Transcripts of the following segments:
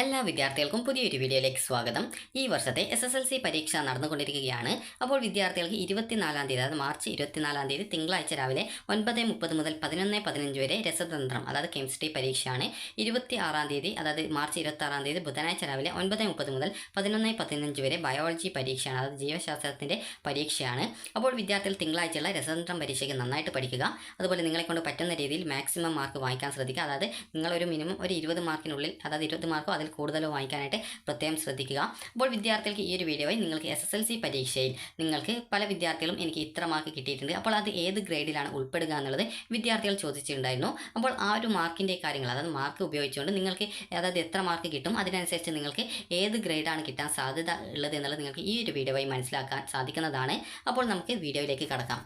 എല്ലാ വിദ്യാർത്ഥികൾക്കും പുതിയൊരു വീഡിയോയിലേക്ക് സ്വാഗതം. ഈ വർഷത്തെ എസ് എസ് എൽ സി പരീക്ഷ നടന്നുകൊണ്ടിരിക്കുകയാണ്. അപ്പോൾ വിദ്യാർത്ഥികൾക്ക് ഇരുപത്തിനാലാം തീയതി അതായത് മാർച്ച് ഇരുപത്തിനാലാം തീയതി തിങ്കളാഴ്ച രാവിലെ ഒൻപത് മുപ്പത് മുതൽ പതിനൊന്ന് പതിനഞ്ച് വരെ രസതന്ത്രം അതായത് കെമിസ്ട്രി പരീക്ഷയാണ്. ഇരുപത്തി ആറാം തീയതി അതായത് മാർച്ച് ഇരുപത്തി ആറാം തീയതി ബുധനാഴ്ച രാവിലെ ഒൻപത് മുപ്പത് മുതൽ പതിനൊന്ന് പതിനഞ്ച് വരെ ബയോളജി പരീക്ഷയാണ് അതായത് ജീവശാസ്ത്രത്തിന്റെ പരീക്ഷയാണ്. അപ്പോൾ വിദ്യാർത്ഥികൾ തിങ്കളാഴ്ചയുള്ള രസതന്ത്രം പരീക്ഷയ്ക്ക് നന്നായിട്ട് പഠിക്കുക. അതുപോലെ നിങ്ങളെ കൊണ്ട് പറ്റുന്ന രീതിയിൽ മാക്സിമം മാർക്ക് വാങ്ങിക്കാൻ ശ്രദ്ധിക്കുക. അതായത് നിങ്ങളൊരു മിനിമം ഒരു ഇരുപത് മാർക്കിനുള്ളിൽ അതായത് ഇരുപത് മാർക്കോ അതിൽ കൂടുതലോ വാങ്ങിക്കാനായിട്ട് പ്രത്യേകം ശ്രദ്ധിക്കുക. അപ്പോൾ വിദ്യാർത്ഥികൾക്ക് ഈ ഒരു വീഡിയോയിൽ നിങ്ങൾക്ക് എസ് എസ് എൽ സി പരീക്ഷയിൽ നിങ്ങൾക്ക് പല വിദ്യാർത്ഥികളും എനിക്ക് ഇത്ര മാർക്ക് കിട്ടിയിട്ടുണ്ട്. അപ്പോൾ അത് ഏത് ഗ്രേഡിലാണ് ഉൾപ്പെടുക എന്നുള്ളത് വിദ്യാർത്ഥികൾ ചോദിച്ചിട്ടുണ്ടായിരുന്നു. അപ്പോൾ ആ ഒരു മാർക്കിന്റെ കാര്യങ്ങൾ അതായത് മാർക്ക് ഉപയോഗിച്ചുകൊണ്ട് നിങ്ങൾക്ക് അതായത് എത്ര മാർക്ക് കിട്ടും അതിനനുസരിച്ച് നിങ്ങൾക്ക് ഏത് ഗ്രേഡാണ് കിട്ടാൻ സാധ്യത ഉള്ളത് എന്നുള്ളത് നിങ്ങൾക്ക് ഈ ഒരു വീഡിയോയിൽ മനസ്സിലാക്കാൻ സാധിക്കുന്നതാണ്. അപ്പോൾ നമുക്ക് വീഡിയോയിലേക്ക് കടക്കാം.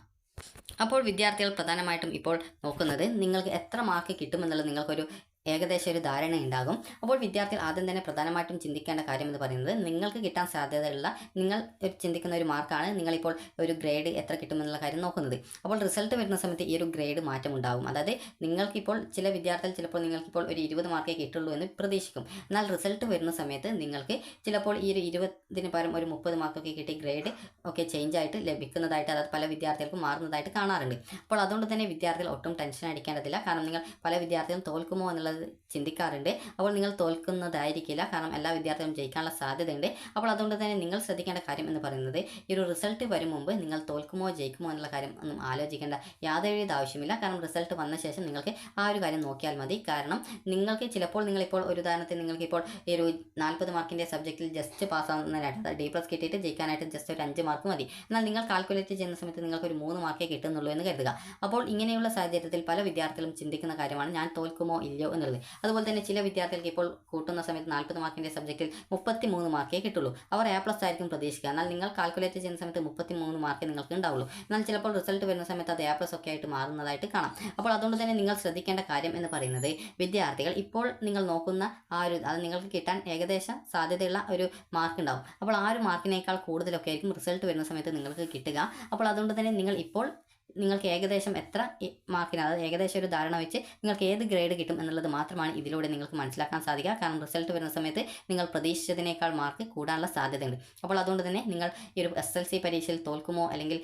അപ്പോൾ വിദ്യാർത്ഥികൾ പ്രധാനമായിട്ടും ഇപ്പോൾ നോക്കുന്നത് നിങ്ങൾക്ക് എത്ര മാർക്ക് കിട്ടുമെന്നുള്ളത് നിങ്ങൾക്കൊരു ഏകദേശം ഒരു ധാരണ ഉണ്ടാകും. അപ്പോൾ വിദ്യാർത്ഥികൾ ആദ്യം തന്നെ പ്രധാനമായിട്ടും ചിന്തിക്കേണ്ട കാര്യം എന്ന് പറയുന്നത് നിങ്ങൾക്ക് കിട്ടാൻ സാധ്യതയുള്ള നിങ്ങൾ ചിന്തിക്കുന്ന ഒരു മാർക്കാണ് നിങ്ങളിപ്പോൾ ഒരു ഗ്രേഡ് എത്ര കിട്ടുമെന്നുള്ള കാര്യം നോക്കുന്നത്. അപ്പോൾ റിസൾട്ട് വരുന്ന സമയത്ത് ഈ ഒരു ഗ്രേഡ് മാറ്റം ഉണ്ടാകും. അതായത് നിങ്ങൾക്കിപ്പോൾ ചില വിദ്യാർത്ഥികൾ ചിലപ്പോൾ നിങ്ങൾക്കിപ്പോൾ ഒരു ഇരുപത് മാർക്കേ കിട്ടുള്ളൂ എന്ന് പ്രതീക്ഷിക്കും. എന്നാൽ റിസൾട്ട് വരുന്ന സമയത്ത് നിങ്ങൾക്ക് ചിലപ്പോൾ ഈ ഒരു ഇരുപതിന് പകരം ഒരു മുപ്പത് മാർക്കൊക്കെ കിട്ടി ഗ്രേഡ് ഒക്കെ ചേഞ്ച് ആയിട്ട് ലഭിക്കുന്നതായിട്ട് അതായത് പല വിദ്യാർത്ഥികൾക്കും മാറുന്നതായിട്ട് കാണാറുണ്ട്. അപ്പോൾ അതുകൊണ്ട് തന്നെ വിദ്യാർത്ഥികൾ ഒട്ടും ടെൻഷൻ അടിക്കേണ്ടതില്ല. കാരണം നിങ്ങൾ പല വിദ്യാർത്ഥികളും തോൽക്കുമോ എന്നുള്ളത് ചിന്തിക്കാറുണ്ട്. അപ്പോൾ നിങ്ങൾ തോൽക്കുന്നതായിരിക്കില്ല. കാരണം എല്ലാ വിദ്യാർത്ഥികളും ജയിക്കാനുള്ള സാധ്യതയുണ്ട്. അപ്പോൾ അതുകൊണ്ട് തന്നെ നിങ്ങൾ ശ്രദ്ധിക്കേണ്ട കാര്യം എന്ന് പറയുന്നത് ഈ ഒരു റിസൾട്ട് വരും മുമ്പ് നിങ്ങൾ തോൽക്കുമോ ജയിക്കുമോ എന്നുള്ള കാര്യം ഒന്നും ആലോചിക്കേണ്ട യാതൊരു ആവശ്യമില്ല. കാരണം റിസൾട്ട് വന്ന ശേഷം നിങ്ങൾക്ക് ആ ഒരു കാര്യം നോക്കിയാൽ മതി. കാരണം നിങ്ങൾക്ക് ചിലപ്പോൾ നിങ്ങളിപ്പോൾ ഒരു ഉദാഹരണത്തിന് നിങ്ങൾക്കിപ്പോൾ ഈ ഒരു നാൽപ്പത് മാർക്കിന്റെ സബ്ജക്റ്റിൽ ജസ്റ്റ് പാസ്സാവുന്നതിനായിട്ട് ഡി പ്ലസ് കിട്ടിയിട്ട് ജയിക്കാനായിട്ട് ജസ്റ്റ് ഒരു അഞ്ച് മാർക്ക് മതി. എന്നാൽ നിങ്ങൾ കാൽക്കുലേറ്റ് ചെയ്യുന്ന സമയത്ത് നിങ്ങൾക്ക് ഒരു മൂന്ന് മാർക്കേ കിട്ടുന്നുള്ളൂ എന്ന് കരുതുക. അപ്പോൾ ഇങ്ങനെയുള്ള സാഹചര്യത്തിൽ പല വിദ്യാർത്ഥികളും ചിന്തിക്കുന്ന കാര്യമാണ് ഞാൻ തോൽക്കുമോ ഇല്ലയോ എന്നുള്ളത്. അതുപോലെ തന്നെ ചില വിദ്യാർത്ഥികൾക്ക് ഇപ്പോൾ കൂട്ടുന്ന സമയത്ത് നാൽപ്പത് മാർക്കിന്റെ സബ്ജക്റ്റിൽ മുപ്പത്തി മൂന്ന് മാർക്കേ കിട്ടുള്ളൂ. അവർ എ പ്ലസ് ആയിരിക്കും പ്രതീക്ഷിക്കുക. എന്നാൽ നിങ്ങൾ കാൽക്കുലേറ്റ് ചെയ്യുന്ന സമയത്ത് മുപ്പത്തി മൂന്ന് മാർക്ക് നിങ്ങൾക്ക് ഉണ്ടാവുള്ളൂ. എന്നാൽ ചിലപ്പോൾ റിസൾട്ട് വരുന്ന സമയത്ത് അത് എ പ്ലസ് ഒക്കെ ആയിട്ട് മാറുന്നതായിട്ട് കാണാം. അപ്പോൾ അതുകൊണ്ട് തന്നെ നിങ്ങൾ ശ്രദ്ധിക്കേണ്ട കാര്യം എന്ന് പറയുന്നത് വിദ്യാർത്ഥികൾ ഇപ്പോൾ നിങ്ങൾ നോക്കുന്ന ആ ഒരു അത് നിങ്ങൾക്ക് കിട്ടാൻ ഏകദേശം സാധ്യതയുള്ള ഒരു മാർക്ക് ഉണ്ടാവും. അപ്പോൾ ആ ഒരു മാർക്കിനേക്കാൾ കൂടുതലൊക്കെ ആയിരിക്കും റിസൾട്ട് വരുന്ന സമയത്ത് നിങ്ങൾക്ക് കിട്ടുക. അപ്പോൾ അതുകൊണ്ട് തന്നെ നിങ്ങൾ ഇപ്പോൾ നിങ്ങൾക്ക് ഏകദേശം എത്ര മാർക്കിന് അതായത് ഏകദേശം ഒരു ധാരണ വെച്ച് നിങ്ങൾക്ക് ഏത് ഗ്രേഡ് കിട്ടും എന്നുള്ളത് മാത്രമാണ് ഇതിലൂടെ നിങ്ങൾക്ക് മനസ്സിലാക്കാൻ സാധിക്കുക. കാരണം റിസൾട്ട് വരുന്ന സമയത്ത് നിങ്ങൾ പ്രതീക്ഷിച്ചതിനേക്കാൾ മാർക്ക് കൂടാനുള്ള സാധ്യതയുണ്ട്. അപ്പോൾ അതുകൊണ്ട് തന്നെ നിങ്ങൾ ഈ ഒരു എസ് എൽ സി പരീക്ഷയിൽ തോൽക്കുമോ അല്ലെങ്കിൽ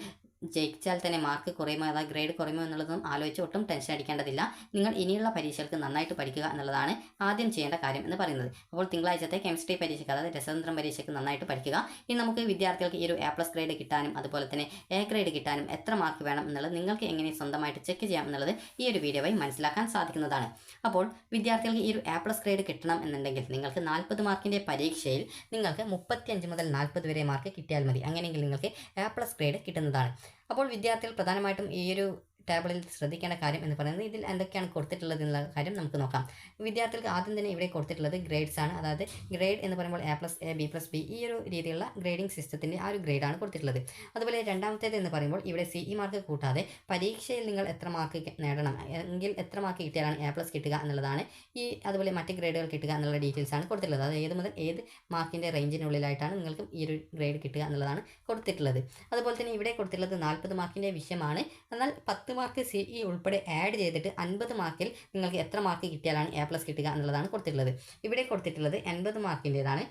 ജയിച്ചാൽ തന്നെ മാർക്ക് കുറയുമോ അതായത് ഗ്രേഡ് കുറയുമോ എന്നുള്ളതും ആലോചിച്ച് ഒട്ടും ടെൻഷൻ അടിക്കേണ്ടതില്ല. നിങ്ങൾ ഇനിയുള്ള പരീക്ഷകൾക്ക് നന്നായിട്ട് പഠിക്കുക എന്നുള്ളതാണ് ആദ്യം ചെയ്യേണ്ട കാര്യം എന്ന് പറയുന്നത്. അപ്പോൾ തിങ്കളാഴ്ചത്തെ കെമിസ്ട്രി പരീക്ഷയ്ക്ക് അതായത് രസതന്ത്രം പരീക്ഷയ്ക്ക് നന്നായിട്ട് പഠിക്കുക. ഇനി നമുക്ക് വിദ്യാർത്ഥികൾക്ക് ഈ ഒരു എ പ്ലസ് ഗ്രേഡ് കിട്ടാനും അതുപോലെ തന്നെ എ ഗ്രേഡ് കിട്ടാനും എത്ര മാർക്ക് വേണം എന്നുള്ളത് നിങ്ങൾക്ക് എങ്ങനെ സ്വന്തമായിട്ട് ചെക്ക് ചെയ്യാം എന്നുള്ളത് ഈ ഒരു വീഡിയോ വഴി മനസ്സിലാക്കാൻ സാധിക്കുന്നതാണ്. അപ്പോൾ വിദ്യാർത്ഥികൾക്ക് ഈ ഒരു എ പ്ലസ് ഗ്രേഡ് കിട്ടണം എന്നുണ്ടെങ്കിൽ നിങ്ങൾക്ക് നാൽപ്പത് മാർക്കിന്റെ പരീക്ഷയിൽ നിങ്ങൾക്ക് മുപ്പത്തിയഞ്ച് മുതൽ നാൽപ്പത് വരെ മാർക്ക് കിട്ടിയാൽ മതി. അങ്ങനെയെങ്കിൽ നിങ്ങൾക്ക് എ പ്ലസ് ഗ്രേഡ് കിട്ടുന്നതാണ്. അപ്പോൾ വിദ്യാർത്ഥികൾ പ്രധാനമായിട്ടും ഈ ഒരു ടേബിളിൽ ശ്രദ്ധിക്കേണ്ട കാര്യം എന്ന് പറയുന്നത് ഇതിൽ എന്തൊക്കെയാണ് കൊടുത്തിട്ടുള്ളത് എന്നുള്ള കാര്യം നമുക്ക് നോക്കാം. വിദ്യാർത്ഥികൾക്ക് ആദ്യം തന്നെ ഇവിടെ കൊടുത്തിട്ടുള്ളത് ഗ്രേഡ്സ് ആണ്. അതായത് ഗ്രേഡ് എന്ന് പറയുമ്പോൾ A plus A B plus B ഈ ഒരു രീതിയിലുള്ള ഗ്രേഡിംഗ് സിസ്റ്റത്തിന്റെ ആ ഒരു ഗ്രേഡാണ് കൊടുത്തിട്ടുള്ളത്. അതുപോലെ രണ്ടാമത്തേത് എന്ന് പറയുമ്പോൾ ഇവിടെ സി ഇ മാർക്ക് കൂട്ടാതെ പരീക്ഷയിൽ നിങ്ങൾ എത്ര മാർക്ക് നേടണം എങ്കിൽ എത്ര മാർക്ക് കിട്ടിയാലാണ് എ പ്ലസ് കിട്ടുക എന്നുള്ളതാണ് ഈ അതുപോലെ മറ്റ് ഗ്രേഡുകൾ കിട്ടുക എന്നുള്ള ഡീറ്റെയിൽസ് ആണ് കൊടുത്തിട്ടുള്ളത്. അതായത് ഏത് മുതൽ ഏത് മാർക്കിന്റെ റേഞ്ചിനുള്ളിലായിട്ടാണ് നിങ്ങൾക്ക് ഈ ഒരു ഗ്രേഡ് കിട്ടുക എന്നുള്ളതാണ് കൊടുത്തിട്ടുള്ളത്. അതുപോലെ തന്നെ ഇവിടെ കൊടുത്തിട്ടുള്ളത് നാൽപ്പത് മാർക്കിന്റെ വിഷയമാണ്. എന്നാൽ പത്ത് മാർക്ക് സി ഇ ഉൾപ്പെടെ ആഡ് ചെയ്തിട്ട് അൻപത് മാർക്കിൽ നിങ്ങൾക്ക് എത്ര മാർക്ക് കിട്ടിയാലാണ് എ പ്ലസ് കിട്ടുക എന്നുള്ളതാണ് കൊടുത്തിട്ടുള്ളത്. ഇവിടെ കൊടുത്തിട്ടുള്ളത് എൺപത് മാർക്കിന്റേതാണ്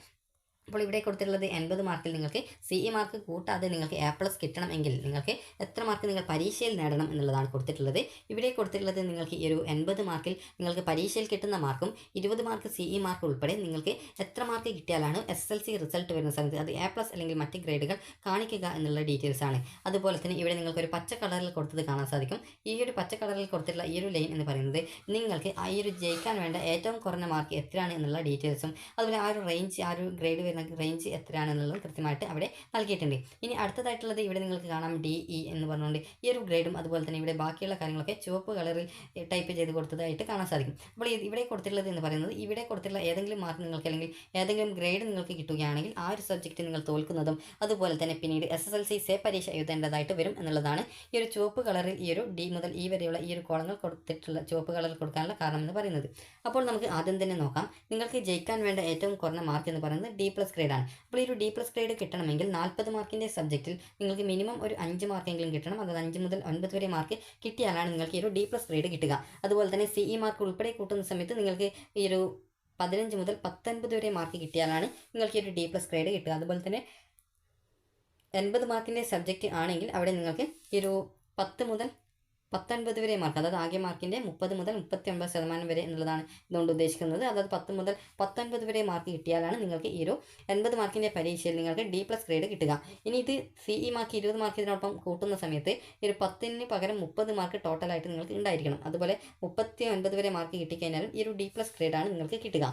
അപ്പോൾ ഇവിടെ കൊടുത്തിട്ടുള്ളത് എൺപത് മാർക്കിൽ നിങ്ങൾക്ക് സി ഇ മാർക്ക് കൂട്ടാതെ നിങ്ങൾക്ക് എ പ്ലസ് കിട്ടണമെങ്കിൽ നിങ്ങൾക്ക് എത്ര മാർക്ക് നിങ്ങൾ പരീക്ഷയിൽ നേടണം എന്നുള്ളതാണ് കൊടുത്തിട്ടുള്ളത്. ഇവിടെ കൊടുത്തിട്ടുള്ളത് നിങ്ങൾക്ക് ഈ ഒരു എൺപത് മാർക്കിൽ നിങ്ങൾക്ക് പരീക്ഷയിൽ കിട്ടുന്ന മാർക്കും ഇരുപത് മാർക്ക് സി ഇ മാർക്ക് ഉൾപ്പെടെ നിങ്ങൾക്ക് എത്ര മാർക്ക് കിട്ടിയാലാണ് എസ് എൽ സി റിസൾട്ട് വരുന്ന സമയത്ത് അത് എ പ്ലസ് അല്ലെങ്കിൽ മറ്റ് ഗ്രേഡുകൾ കാണിക്കുക എന്നുള്ള ഡീറ്റെയിൽസ് ആണ്. അതുപോലെ തന്നെ ഇവിടെ നിങ്ങൾക്ക് ഒരു പച്ച കളറിൽ കൊടുത്തത് കാണാൻ സാധിക്കും. ഈ ഒരു പച്ച കളറിൽ കൊടുത്തിട്ടുള്ള ഈ ഒരു ലൈൻ എന്ന് പറയുന്നത് നിങ്ങൾക്ക് ആ ഒരു ജയിക്കാൻ വേണ്ട ഏറ്റവും കുറഞ്ഞ മാർക്ക് എത്രയാണ് എന്നുള്ള ഡീറ്റെയിൽസും അതുപോലെ ആ ഒരു റേഞ്ച് ആ ഒരു ഗ്രേഡ് വരുന്ന റേഞ്ച് എത്രയാണെന്നുള്ളത് കൃത്യമായിട്ട് അവിടെ നൽകിയിട്ടുണ്ട്. ഇനി അടുത്തതായിട്ടുള്ളത് ഇവിടെ നിങ്ങൾക്ക് കാണാം ഡി ഇ എന്ന് പറഞ്ഞുകൊണ്ട് ഈ ഒരു ഗ്രേഡും അതുപോലെ തന്നെ ഇവിടെ ബാക്കിയുള്ള കാര്യങ്ങളൊക്കെ ചുവപ്പ് കളറിൽ ടൈപ്പ് ചെയ്ത് കൊടുത്തതായിട്ട് കാണാൻ സാധിക്കും. അപ്പോൾ ഇവിടെ കൊടുത്തിട്ടുള്ളത് എന്ന് പറയുന്നത് ഇവിടെ കൊടുത്തിട്ടുള്ള ഏതെങ്കിലും മാർക്ക് നിങ്ങൾക്ക് അല്ലെങ്കിൽ ഏതെങ്കിലും ഗ്രേഡ് നിങ്ങൾക്ക് കിട്ടുകയാണെങ്കിൽ ആ ഒരു സബ്ജക്റ്റ് നിങ്ങൾ തോൽക്കുന്നതും അതുപോലെ തന്നെ പിന്നീട് S S L C SAY പരീക്ഷ എഴുതേണ്ടതായിട്ട് വരും എന്നുള്ളതാണ് ഈ ഒരു ചുവപ്പ് കളറിൽ ഈ ഒരു ഡി മുതൽ ഈ വരെയുള്ള ഈ ഒരു കോളങ്ങൾ കൊടുത്തിട്ടുള്ള ചുവപ്പ് കളറിൽ കൊടുക്കാനുള്ള കാരണം എന്ന് പറയുന്നത്. അപ്പോൾ നമുക്ക് ആദ്യം തന്നെ നോക്കാം. നിങ്ങൾക്ക് ജയിക്കാൻ വേണ്ട ഏറ്റവും കുറഞ്ഞ മാർക്ക് എന്ന് പറയുന്നത് ഡി ഗ്രേഡാണ് അപ്പോൾ ഈ ഒരു ഡി പ്ലസ് ഗ്രേഡ് കിട്ടണമെങ്കിൽ നാൽപ്പത് മാർക്കിന്റെ സബ്ജക്റ്റിൽ നിങ്ങൾക്ക് മിനിമം ഒരു അഞ്ച് മാർക്കെങ്കിലും കിട്ടണം. അതായത് അഞ്ച് മുതൽ ഒൻപത് വരെ മാർക്ക് കിട്ടിയാലാണ് നിങ്ങൾക്ക് ഈ ഒരു ഡി പ്ലസ് ഗ്രേഡ് കിട്ടുക. അതുപോലെ തന്നെ സി ഇ മാർക്ക് ഉൾപ്പെടെ കൂട്ടുന്ന സമയത്ത് നിങ്ങൾക്ക് ഈ ഒരു പതിനഞ്ച് മുതൽ പത്തൊൻപത് വരെ മാർക്ക് കിട്ടിയാലാണ് നിങ്ങൾക്ക് ഈ ഒരു ഡി പ്ലസ് ഗ്രേഡ് കിട്ടുക. അതുപോലെ തന്നെ എൺപത് മാർക്കിന്റെ സബ്ജക്റ്റ് ആണെങ്കിൽ അവിടെ നിങ്ങൾക്ക് ഈ ഒരു പത്ത് മുതൽ പത്തൊൻപത് വരെ മാർക്ക് അതായത് ആകെ മാർക്കിന്റെ മുപ്പത് മുതൽ മുപ്പത്തി ഒൻപത് ശതമാനം വരെ എന്നുള്ളതാണ് ഇതുകൊണ്ട് ഉദ്ദേശിക്കുന്നത്. അതായത് പത്ത് മുതൽ പത്തൊൻപത് വരെ മാർക്ക് കിട്ടിയാലാണ് നിങ്ങൾക്ക് ഈ ഒരു എൺപത് മാർക്കിന്റെ പരീക്ഷയിൽ നിങ്ങൾക്ക് ഡി പ്ലസ് ഗ്രേഡ് കിട്ടുക. ഇനി ഇത് സി ഇ മാർക്ക് ഇരുപത് മാർക്ക് ഇതിനോടൊപ്പം കൂട്ടുന്ന സമയത്ത് ഈ ഒരു പത്തിന് പകരം മുപ്പത് മാർക്ക് ടോട്ടലായിട്ട് നിങ്ങൾക്ക് ഉണ്ടായിരിക്കണം. അതുപോലെ മുപ്പത്തി ഒൻപത് വരെ മാർക്ക് കിട്ടിക്കഴിഞ്ഞാലും ഈ ഒരു ഡി പ്ലസ് ഗ്രേഡാണ് നിങ്ങൾക്ക് കിട്ടുക.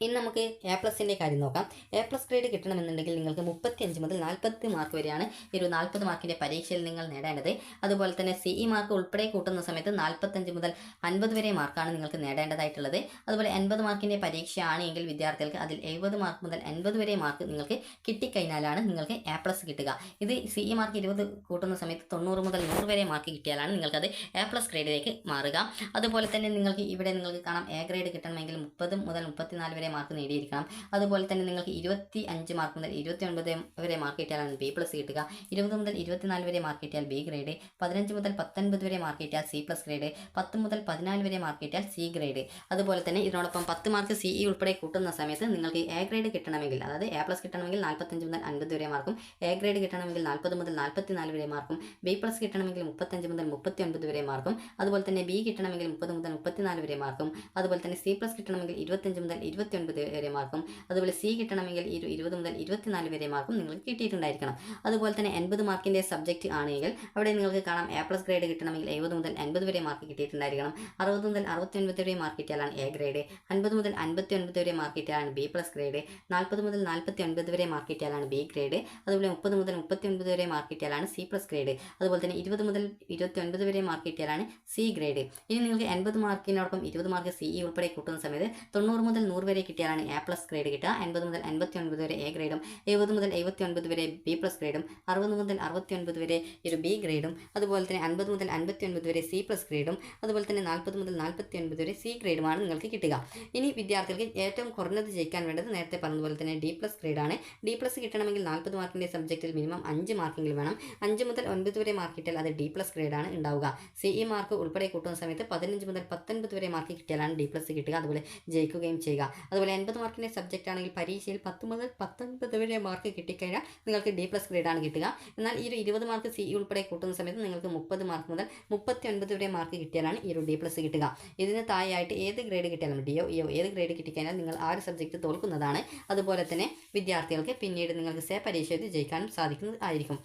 ഇനി നമുക്ക് എ പ്ലസിന്റെ കാര്യം നോക്കാം. എ പ്ലസ് ഗ്രേഡ് കിട്ടണമെന്നുണ്ടെങ്കിൽ നിങ്ങൾക്ക് മുപ്പത്തിയഞ്ച് മുതൽ നാൽപ്പത്തി മാർക്ക് വരെയാണ് ഈ ഒരു നാൽപ്പത് മാർക്കിന്റെ പരീക്ഷയിൽ നിങ്ങൾ നേടേണ്ടത്. അതുപോലെ തന്നെ സി ഇ മാർക്ക് ഉൾപ്പെടെ കൂട്ടുന്ന സമയത്ത് നാൽപ്പത്തഞ്ച് മുതൽ അൻപത് വരെ മാർക്കാണ് നിങ്ങൾക്ക് നേടേണ്ടതായിട്ടുള്ളത്. അതുപോലെ എൺപത് മാർക്കിന്റെ പരീക്ഷയാണ് എങ്കിൽ വിദ്യാർത്ഥികൾക്ക് അതിൽ എഴുപത് മാർക്ക് മുതൽ എൺപത് വരെ മാർക്ക് നിങ്ങൾക്ക് കിട്ടിക്കഴിഞ്ഞാലാണ് നിങ്ങൾക്ക് എ പ്ലസ് കിട്ടുക. ഇത് സി ഇ മാർക്ക് ഇരുപത് കൂട്ടുന്ന സമയത്ത് തൊണ്ണൂറ് മുതൽ നൂറ് വരെ മാർക്ക് കിട്ടിയാലാണ് നിങ്ങൾക്കത് എ പ്ലസ് ഗ്രേഡിലേക്ക് മാറുക. അതുപോലെ തന്നെ നിങ്ങൾക്ക് ഇവിടെ നിങ്ങൾക്ക് കാണാം എ ഗ്രേഡ് കിട്ടണമെങ്കിൽ മുപ്പത് മുതൽ മുപ്പത്തിനാല് വരെ മാർക്ക് നേടിയിരിക്കണം. അതുപോലെ തന്നെ നിങ്ങൾക്ക് ഇരുപത്തി അഞ്ച് മാർക്ക് മുതൽ ഇരുപത്തി ഒൻപത് വരെ മാർക്ക് കിട്ടിയാലാണ് ബി പ്ലസ് കിട്ടുക. ഇരുപത് മുതൽ ഇരുപത്തിനാല് വരെ മാർക്ക് കിട്ടിയാൽ ബി ഗ്രേഡ് പതിനഞ്ച് മുതൽ പത്തൊൻപത് വരെ മാർക്ക് കിട്ടിയാൽ സി പ്ലസ് ഗ്രേഡ് പത്ത് മുതൽ പതിനാല് വരെ മാർക്ക് കിട്ടിയാൽ സി ഗ്രേഡ് അതുപോലെ തന്നെ ഇതിനോടൊപ്പം പത്ത് മാർക്ക് സി ഇ ഉൾപ്പെടെ കൂട്ടുന്ന സമയത്ത് നിങ്ങൾക്ക് എ ഗ്രേഡ് കിട്ടണമെങ്കിൽ അതായത് എ പ്ലസ് കിട്ടണമെങ്കിൽ നാൽപ്പത്തഞ്ച് മുതൽ അൻപത് വരെ മാർക്കും എ ഗ്രേഡ് കിട്ടണമെങ്കിൽ നാൽപ്പത് മുതൽ നാൽപ്പത്തി നാല് വരെ മാർക്കും ബി പ്ലസ് കിട്ടണമെങ്കിൽ മുപ്പത്തഞ്ച് മുതൽ മുപ്പത്തി ഒൻപത് വരെ മാർക്കും അതുപോലെ തന്നെ ബി കിട്ടണമെങ്കിൽ മുപ്പത് മുതൽ മുപ്പത്തിനാല് വരെ മാർക്കും അതുപോലെ തന്നെ സി പ്ലസ് കിട്ടണമെങ്കിൽ ഇരുപത്തഞ്ച് മുതൽ ഇരുപത്തി ഒൻപത് വരെ മാർക്കും അതുപോലെ സി കിട്ടണമെങ്കിൽ ഇരു ഇരുപത് മുതൽ ഇരുപത്തിനാല് വരെ മാർക്കും നിങ്ങൾക്ക് കിട്ടിയിട്ടുണ്ടായിരിക്കണം. അതുപോലെ തന്നെ എൺപത് മാർക്കിന്റെ സബ്ജക്റ്റ് ആണെങ്കിൽ അവിടെ നിങ്ങൾക്ക് കാണാം എ പ്ലസ് ഗ്രേഡ് കിട്ടണമെങ്കിൽ എഴുപത് മുതൽ എൺപത് വരെ മാർക്ക് കിട്ടിയിട്ടുണ്ടായിരിക്കണം. അറുപത് മുതൽ അറുപത്തി ഒൻപത് വരെ മാർക്ക് കിട്ടിയാലാണ് എ ഗ്രേഡ് അൻപത് മുതൽ അൻപത്തി ഒൻപത് വരെ മാർക്ക് കിട്ടിയാലാണ് ബി പ്ലസ് ഗ്രേഡ് നാൽപ്പത് മുതൽ നാൽപ്പത്തി ഒൻപത് വരെ മാർക്ക് കിട്ടിയാലാണ് ബി ഗ്രേഡ് അതുപോലെ മുപ്പത് മുതൽ മുപ്പത്തി ഒൻപത് വരെ മാർക്ക് കിട്ടിയാലാണ് സി പ്ലസ് ഗ്രേഡ് അതുപോലെ തന്നെ ഇരുപത് മുതൽ ഇരുപത്തി ഒൻപത് വരെ മാർക്ക് കിട്ടിയാലാണ് സി ഗ്രേഡ് ഇനി നിങ്ങൾക്ക് എൺപത് മാർക്കിനോടൊപ്പം ഇരുപത് മാർക്ക് സി ഇ ഉൾപ്പെടെ കൂട്ടുന്ന സമയത്ത് തൊണ്ണൂറ് മുതൽ നൂറ് വരെ കിട്ടിയാലാണ് എ പ്ലസ് ഗ്രേഡ് കിട്ടുക. എൺപത് മുതൽ എൺപത്തി ഒൻപത് വരെ എ ഗ്രേഡും എഴുപത് മുതൽ എഴുപത്തി ഒൻപത് വരെ ബി പ്ലസ് ഗ്രേഡും അറുപത് മുതൽ അറുപത്തി ഒൻപത് വരെ ഒരു ബി ഗ്രേഡും അതുപോലെ തന്നെ അൻപത് മുതൽ അൻപത്തി ഒൻപത് വരെ സി പ്ലസ് ഗ്രേഡും അതുപോലെ തന്നെ നാൽപ്പത് മുതൽ നാൽപ്പത്തി ഒൻപത് വരെ സി ഗ്രേഡുമാണ് നിങ്ങൾക്ക് കിട്ടുക. ഇനി വിദ്യാർത്ഥികൾക്ക് ഏറ്റവും കുറഞ്ഞത് ജയിക്കാൻ വേണ്ടത് നേരത്തെ പറഞ്ഞതുപോലെ തന്നെ ഡി പ്ലസ് ഗ്രേഡാണ് ഡി പ്ലസ് കിട്ടണമെങ്കിൽ നാൽപ്പത് മാർക്കിന്റെ സബ്ജക്റ്റിൽ മിനിമം അഞ്ച് മാർക്കെങ്കിലും വേണം. അഞ്ച് മുതൽ ഒൻപത് വരെ മാർക്ക് കിട്ടിയാൽ അത് ഡി പ്ലസ് ഗ്രേഡാണ് ഉണ്ടാവുക. സി ഇ മാർക്ക് ഉൾപ്പെടെ കൂട്ടുന്ന സമയത്ത് പതിനഞ്ച് മുതൽ പത്തൊൻപത് വരെ മാർക്ക് കിട്ടിയാലാണ് ഡി പ്ലസ് കിട്ടുക. അതുപോലെ ജയിക്കുകയും ചെയ്യുക. അതുപോലെ എൺപത് മാർക്കിന്റെ സബ്ജക്റ്റ് ആണെങ്കിൽ പരീക്ഷയിൽ പത്ത് മുതൽ പത്തൊൻപത് വരെ മാർക്ക് കിട്ടിക്കഴിഞ്ഞാൽ നിങ്ങൾക്ക് ഡി പ്ലസ് ഗ്രേഡാണ് കിട്ടുക. എന്നാൽ ഈ ഒരു ഇരുപത് മാർക്ക് സി ഉൾപ്പെടെ കൂട്ടുന്ന സമയത്ത് നിങ്ങൾക്ക് മുപ്പത് മാർക്ക് മുതൽ മുപ്പത്തി ഒൻപത് വരെ മാർക്ക് കിട്ടിയാലാണ് ഈ ഒരു ഡി പ്ലസ് കിട്ടുക. ഇതിന് താഴെയായിട്ട് ഏത് ഗ്രേഡ് കിട്ടിയാലും ഡിയോ ഇയോ ഏത് ഗ്രേഡ് കിട്ടിക്കഴിഞ്ഞാൽ നിങ്ങൾ ആ ഒരു സബ്ജക്റ്റ് തോൽക്കുന്നതാണ്. അതുപോലെ തന്നെ വിദ്യാർത്ഥികൾക്ക് പിന്നീട് നിങ്ങൾക്ക് സേ പരീക്ഷ ജയിക്കാനും സാധിക്കുന്നതായിരിക്കും.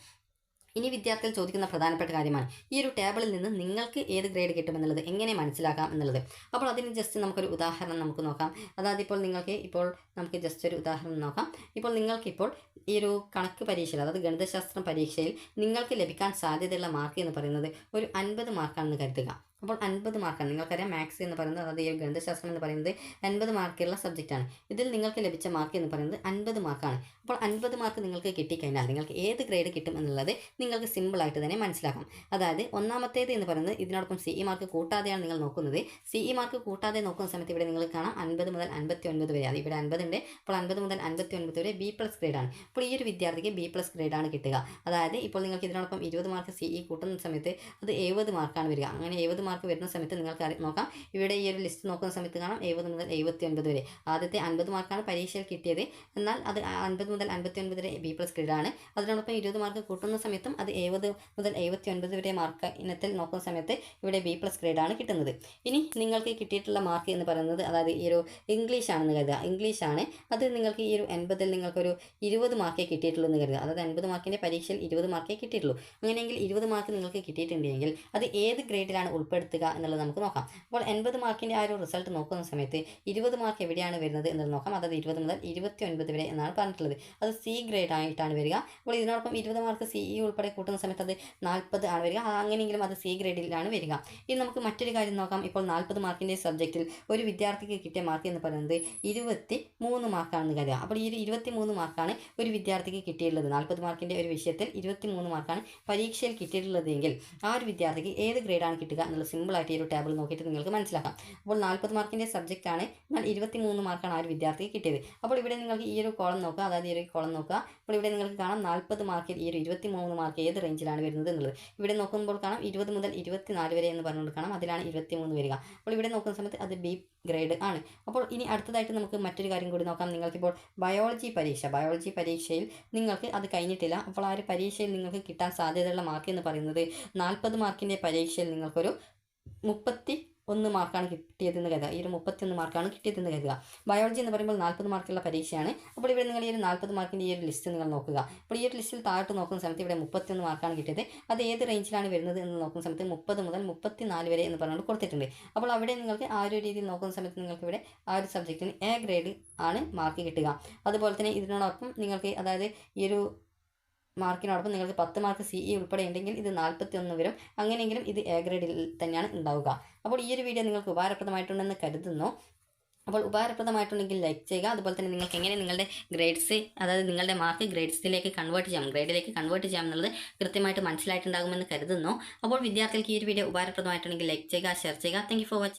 ഇനി വിദ്യാർത്ഥികൾ ചോദിക്കുന്ന പ്രധാനപ്പെട്ട കാര്യമാണ്. ഈ ഒരു ടേബിളിൽ നിന്ന് നിങ്ങൾക്ക് ഏത് ഗ്രേഡ് കിട്ടുമെന്നുള്ളത് എങ്ങനെ മനസ്സിലാക്കാം എന്നുള്ളത്. അപ്പോൾ അതിന് ജസ്റ്റ് നമുക്കൊരു ഉദാഹരണം നമുക്ക് നോക്കാം. അതായത് ഇപ്പോൾ നിങ്ങൾക്ക് ഇപ്പോൾ നമുക്ക് ജസ്റ്റ് ഒരു ഉദാഹരണം നോക്കാം. ഇപ്പോൾ നിങ്ങൾക്കിപ്പോൾ ഈ ഒരു കണക്ക് പരീക്ഷയിൽ അതായത് ഗണിതശാസ്ത്രം പരീക്ഷയിൽ നിങ്ങൾക്ക് ലഭിക്കാൻ സാധ്യതയുള്ള മാർക്ക് എന്ന് പറയുന്നത് ഒരു അൻപത് മാർക്കാണെന്ന് കരുതുക. അപ്പോൾ അൻപത് മാർക്കാണ് നിങ്ങൾക്കറിയാം മാത്സ് എന്ന് പറയുന്നത് അതായത് ഈ ഗണിതശാസ്ത്രം എന്ന് പറയുന്നത് അൻപത് മാർക്കുള്ള സബ്ജക്റ്റാണ് ഇതിൽ നിങ്ങൾക്ക് ലഭിച്ച മാർക്ക് എന്ന് പറയുന്നത് അൻപത് മാർക്കാണ് അപ്പോൾ അൻപത് മാർക്ക് നിങ്ങൾക്ക് കിട്ടിക്കഴിഞ്ഞാൽ നിങ്ങൾക്ക് ഏത് ഗ്രേഡ് കിട്ടും എന്നുള്ളത് നിങ്ങൾക്ക് സിമ്പിളായിട്ട് തന്നെ മനസ്സിലാക്കാം. അതായത് ഒന്നാമത്തേത് എന്ന് പറയുന്നത് ഇതിനോടൊപ്പം സി ഇ മാർക്ക് കൂട്ടാതെയാണ് നിങ്ങൾ നോക്കുന്നത്. സി ഇ മാർക്ക് കൂട്ടാതെ നോക്കുന്ന സമയത്ത് ഇവിടെ നിങ്ങൾക്ക് കാണാം അൻപത് മുതൽ അൻപത്തി ഒൻപത് വരെ. അത് ഇവിടെ അൻപത് ഉണ്ട്. അപ്പോൾ അൻപത് മുതൽ അൻപത്തി ഒൻപത് വരെ ബി പ്ലസ് ഗ്രേഡാണ് അപ്പോൾ ഈ ഒരു വിദ്യാർത്ഥിക്ക് ബി പ്ലസ് ഗ്രേഡാണ് കിട്ടുക. അതായത് ഇപ്പോൾ നിങ്ങൾക്ക് ഇതിനോടൊപ്പം ഇരുപത് മാർക്ക് സി ഇ കൂട്ടുന്ന സമയത്ത് അത് എഴുപത് മാർക്കാണ് വരിക. അങ്ങനെ എഴുപത് മാർക്ക് വരുന്ന സമയത്ത് നിങ്ങൾക്ക് നോക്കാം. ഇവിടെ ഈ ഒരു ലിസ്റ്റ് നോക്കുന്ന സമയത്ത് കാണാം എഴുപത് മുതൽ എഴുപത്തി ഒൻപത് വരെ. ആദ്യത്തെ അൻപത് മാർക്കാണ് പരീക്ഷയിൽ കിട്ടിയത്. എന്നാൽ അത് അൻപത് മുതൽ അൻപത്തി ഒൻപത് വരെ ബി പ്ലസ് ഗ്രേഡാണ് അതിനോടൊപ്പം ഇരുപത് മാർക്ക് കൂട്ടുന്ന സമയത്തും അത് എഴുപത് മുതൽ എഴുപത്തി ഒൻപത് വരെ മാർക്ക് ഇനത്തിൽ നോക്കുന്ന സമയത്ത് ഇവിടെ ബി പ്ലസ് ഗ്രേഡാണ് കിട്ടുന്നത്. ഇനി നിങ്ങൾക്ക് കിട്ടിയിട്ടുള്ള മാർക്ക് എന്ന് പറയുന്നത് അതായത് ഈ ഒരു ഇംഗ്ലീഷ് ആണെന്ന് കരുതുക. ഇംഗ്ലീഷ് ആണ്. അത് നിങ്ങൾക്ക് ഈ ഒരു എൺപതിൽ നിങ്ങൾക്കൊരു ഇരുപത് മാർക്കേ കിട്ടിയിട്ടുള്ളൂ എന്ന് കരുതുക. അതായത് എൺപത് മാർക്കിന്റെ പരീക്ഷയിൽ ഇരുപത് മാർക്കേ കിട്ടിയിട്ടുള്ളൂ. അങ്ങനെയെങ്കിൽ ഇരുപത് മാർക്ക് നിങ്ങൾക്ക് കിട്ടിയിട്ടുണ്ടെങ്കിൽ അത് ഏത് ഗ്രേഡിലാണ് ഉൾപ്പെടുത്തുക എന്നുള്ളത് നമുക്ക് നോക്കാം. അപ്പോൾ എൺപത് മാർക്കിന്റെ ആ ഒരു റിസൾട്ട് നോക്കുന്ന സമയത്ത് ഇരുപത് മാർക്ക് എവിടെയാണ് വരുന്നത് എന്നുള്ളത് നോക്കാം. അതായത് ഇരുപത് മുതൽ ഇരുപത്തി ഒൻപത് വരെ എന്നാണ് പറഞ്ഞിട്ടുള്ളത്. അത് സി ഗ്രേഡ് ആയിട്ടാണ് വരിക. അപ്പോൾ ഇതിനോടൊപ്പം ഇരുപത് മാർക്ക് സി ഇ ഉൾപ്പെടെ കൂട്ടുന്ന സമയത്ത് അത് നാൽപ്പത് ആണ് വരിക. അങ്ങനെയെങ്കിലും അത് സി ഗ്രേഡിലാണ് വരിക. ഇനി നമുക്ക് മറ്റൊരു കാര്യം നോക്കാം. ഇപ്പോൾ നാൽപ്പത് മാർക്കിന്റെ സബ്ജക്റ്റിൽ ഒരു വിദ്യാർത്ഥിക്ക് കിട്ടിയ മാർക്ക് എന്ന് പറയുന്നത് ഇരുപത്തി മൂന്ന് മാർക്കാണെന്ന് കരുതുക. അപ്പോൾ ഈ ഒരു ഇരുപത്തി മൂന്ന് മാർക്കാണ് ഒരു വിദ്യാർത്ഥിക്ക് കിട്ടിയിട്ടുള്ളത്. നാൽപ്പത് മാർക്കിന്റെ ഒരു വിഷയത്തിൽ ഇരുപത്തി മൂന്ന് മാർക്കാണ് പരീക്ഷയിൽ കിട്ടിയിട്ടുള്ളതെങ്കിൽ ആ ഒരു വിദ്യാർത്ഥിക്ക് ഏത് ഗ്രേഡാണ് കിട്ടുക എന്നുള്ളത് സിമ്പിളായിട്ട് ഈ ഒരു ടേബിൾ നോക്കിയിട്ട് നിങ്ങൾക്ക് മനസ്സിലാക്കാം. അപ്പോൾ നാൽപ്പത് മാർക്കിന്റെ സബ്ജക്റ്റ് ആണ് എന്നാൽ ഇരുപത്തി മൂന്ന് മാർക്കാണ് ആ ഒരു വിദ്യാർത്ഥിക്ക് കിട്ടിയത്. അപ്പോൾ ഇവിടെ നിങ്ങൾക്ക് ഈ ഒരു കോളം നോക്കുക അതായത് ഈ ഒരു കോളം നോക്കുക. അപ്പോൾ ഇവിടെ നിങ്ങൾക്ക് കാണാം നാൽപ്പത് മാർക്കിൽ ഈ ഒരു ഇരുപത്തി മൂന്ന് മാർക്ക് ഏത് റേഞ്ചിലാണ് വരുന്നത് എന്നുള്ളത്. ഇവിടെ നോക്കുമ്പോൾ കാണാം ഇരുപത് മുതൽ ഇരുപത്തി നാല് വരെ എന്ന് പറഞ്ഞുകൊണ്ട് കാണാം അതിലാണ് ഇരുപത്തി മൂന്ന് വരിക. അപ്പോൾ ഇവിടെ നോക്കുന്ന സമയത്ത് അത് ബി ഗ്രേഡ് ആണ്. അപ്പോൾ ഇനി അടുത്തതായിട്ട് നമുക്ക് മറ്റൊരു കാര്യം കൂടി നോക്കാം. നിങ്ങൾക്കിപ്പോൾ ബയോളജി പരീക്ഷ ബയോളജി പരീക്ഷയിൽ നിങ്ങൾക്ക് അത് കഴിഞ്ഞിട്ടില്ല. അപ്പോൾ ആ ഒരു പരീക്ഷയിൽ നിങ്ങൾക്ക് കിട്ടാൻ സാധ്യതയുള്ള മാർക്ക് എന്ന് പറയുന്നത് നാൽപ്പത് മാർക്കിന്റെ പരീക്ഷയിൽ നിങ്ങൾക്കൊരു മുപ്പത്തി ഒന്ന് മാർക്കാണ് കിട്ടിയതെന്ന് കരുതുക. ഈ ഒരു മുപ്പത്തിയൊന്ന് മാർക്കാണ് കിട്ടിയതെന്ന് കരുതുക. ബയോളജി എന്ന് പറയുമ്പോൾ നാൽപ്പത് മാർക്കുള്ള പരീക്ഷയാണ്. അപ്പോൾ ഇവിടെ നിങ്ങൾ ഈ ഒരു നാൽപ്പത് മാർക്കിന്റെ ഈ ഒരു ലിസ്റ്റ് നിങ്ങൾ നോക്കുക. അപ്പോൾ ഈ ഒരു ലിസ്റ്റിൽ താഴോട്ട് നോക്കുന്ന സമയത്ത് ഇവിടെ മുപ്പത്തിയൊന്ന് മാർക്കാണ് കിട്ടിയത്. അത് ഏത് റേഞ്ചിലാണ് വരുന്നത് എന്ന് നോക്കുന്ന സമയത്ത് മുപ്പത് മുതൽ മുപ്പത്തി നാല് വരെ എന്ന് പറഞ്ഞുകൊണ്ട് കൊടുത്തിട്ടുണ്ട്. അപ്പോൾ അവിടെ നിങ്ങൾക്ക് ആ ഒരു രീതിയിൽ നോക്കുന്ന സമയത്ത് നിങ്ങൾക്ക് ഇവിടെ ആ ഒരു സബ്ജക്റ്റിന് എ ഗ്രേഡ് ആണ് മാർക്ക് കിട്ടുക. അതുപോലെ തന്നെ ഇതിനോടൊപ്പം നിങ്ങൾക്ക് അതായത് ഈ ഒരു മാർക്കിനോടൊപ്പം നിങ്ങൾക്ക് പത്ത് മാർക്ക് സി ഇ ഉൾപ്പെടെ ഉണ്ടെങ്കിൽ ഇത് നാൽപ്പത്തി ഒന്ന് വരും. അങ്ങനെയെങ്കിലും ഇത് എ ഗ്രേഡിൽ തന്നെയാണ് ഉണ്ടാവുക. അപ്പോൾ ഈ ഒരു വീഡിയോ നിങ്ങൾക്ക് ഉപകാരപ്രദമായിട്ടുണ്ടെന്ന് കരുതുന്നു. അപ്പോൾ ഉപകാരപ്രദമായിട്ടുണ്ടെങ്കിൽ ലൈക്ക് ചെയ്യുക. അതുപോലെ തന്നെ നിങ്ങൾക്ക് എങ്ങനെ നിങ്ങളുടെ ഗ്രേഡ്സ് അതായത് നിങ്ങളുടെ മാർക്ക് ഗ്രേഡ്സിലേക്ക് കൺവേർട്ട് ചെയ്യാം ഗ്രേഡിലേക്ക് കൺവേർട്ട് ചെയ്യാം എന്നുള്ളത് കൃത്യമായിട്ട് മനസ്സിലായിട്ടുണ്ടാകുമെന്ന് കരുതുന്നു. അപ്പോൾ വിദ്യാർത്ഥികൾക്ക് ഈ ഒരു വീഡിയോ ഉപകാരപ്രദമായിട്ടുണ്ടെങ്കിൽ ലൈക്ക് ചെയ്യുക ഷെയർ ചെയ്യുക. Thank for watching